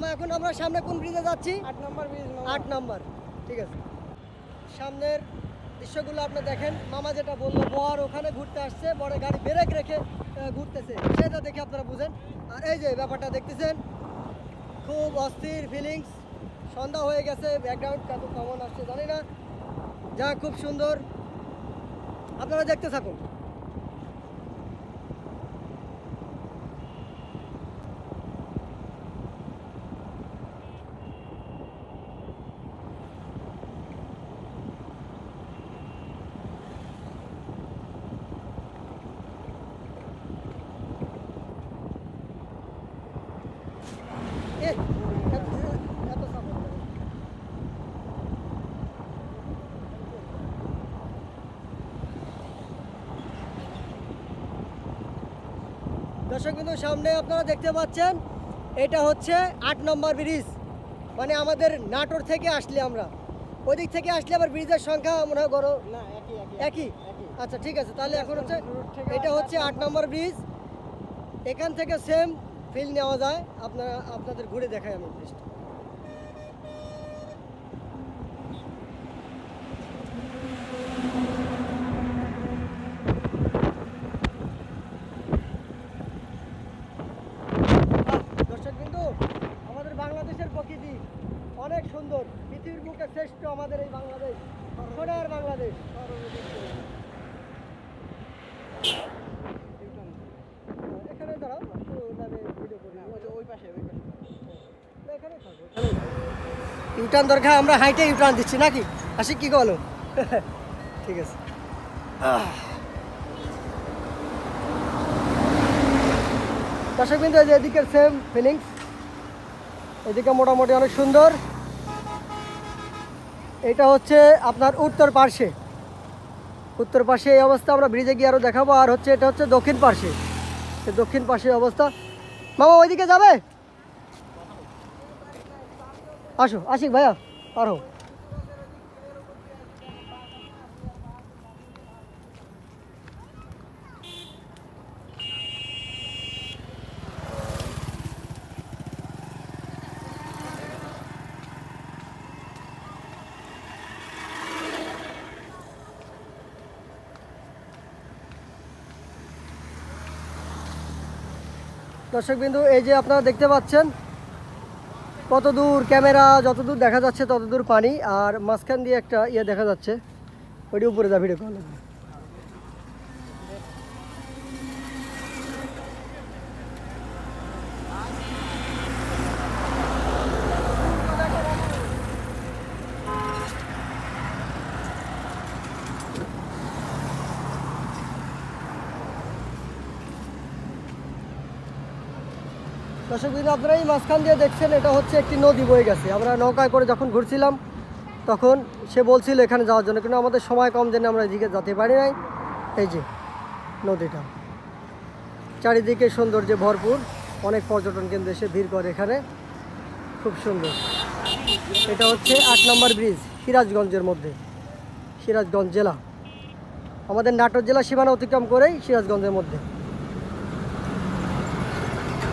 মামা এখন আমরা সামনে কোন ব্রিজে যাচ্ছি? আট নম্বর ব্রিজ আট নাম্বার ঠিক আছে। সামনের দৃশ্যগুলো আপনি দেখেন। মামা যেটা বলল বর ওখানে ঘুরতে আসছে বড় গাড়ি ব্রেক রেখে ঘুরতেছে। সেটা দেখে আপনারা বুঝেন। আর এই যে ব্যাপারটা দেখতেছেন খুব অস্থির ফিলিংস সন্ধ্যা হয়ে গেছে ব্যাকগ্রাউন্ড কত কেমন আসছে জানি না। যা খুব সুন্দর। আপনারা দেখতে থাকুন। দর্শক কিন্তু সামনে আপনারা দেখতে পাচ্ছেন এটা হচ্ছে আট নম্বর ব্রিজ। মানে আমাদের নাটোর থেকে আসলে আমরা। ওই দিক থেকে আসলে আবার ব্রিজের সংখ্যা মনে হয় বড় একই আচ্ছা ঠিক আছে তাহলে এখন হচ্ছে এটা হচ্ছে আট নম্বর ব্রিজ। এখান থেকে সেম ফিল নেওয়া যায়, আপনারা, আপনাদের ঘুরে দেখাই আমি দর্শক বিন্দু, আমাদের বাংলাদেশের প্রকৃতি অনেক সুন্দর। পৃথিবীর শ্রেষ্ঠ আমাদের এই বাংলাদেশ। এখানে দাঁড়াও একটু মানে ভিডিও করি ওই পাশে ওই পাশে না, এখানে থাকো, এখানেই থাকো। ইউটার্ন দরকার আমরা হাইটে ইউটার্ন দিচ্ছি নাকি? আসি কি বলো? ঠিক আছে। দর্শক বিন্দু যে এদিকের সেম ফিলিংস এদিকে মোটামুটি অনেক সুন্দর। এটা হচ্ছে আপনার উত্তর পার্শ্বে। উত্তর পাশে এই অবস্থা আমরা ব্রিজে গিয়ে আরও দেখাবো। আর হচ্ছে এটা হচ্ছে দক্ষিণ পার্শ্বে। এই দক্ষিণ পাশে অবস্থা। মামা ওইদিকে যাবে? আসো আশিক ভাইয়া আরও দর্শকবিন্দু এই যে আপনারা দেখতে পাচ্ছেন কত দূর ক্যামেরা, যতদূর দেখা যাচ্ছে ততদূর পানি, আর মাঝখান দিয়ে একটা ইয়ে দেখা যাচ্ছে। ওইটি উপরে যা ভিডিও করা লাগবে। দর্শক বিন্দু আপনারা এই মাঝখান দিয়ে দেখছেন, এটা হচ্ছে একটি নদী বয়ে গেছে। আমরা নৌকায় করে যখন ঘুরছিলাম, তখন সে বলছিল এখানে যাওয়ার জন্য, কিন্তু আমাদের সময় কম জন্য আমরা এদিকে যেতে পারি নাই। এই যে নদীটা, চারিদিকে সৌন্দর্যে ভরপুর। অনেক পর্যটন কেন্দ্র এসে ভিড় করে এখানে। খুব সুন্দর। এটা হচ্ছে আট নম্বর ব্রিজ, সিরাজগঞ্জের মধ্যে, সিরাজগঞ্জ জেলা। আমাদের নাটোর জেলা সীমানা অতিক্রম করেই সিরাজগঞ্জের মধ্যে।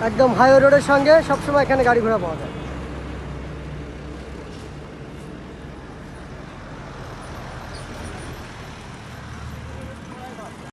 একদম হাইওয়ে রোডের সঙ্গে সবসময় এখানে গাড়ি ঘোড়া পাওয়া যায়।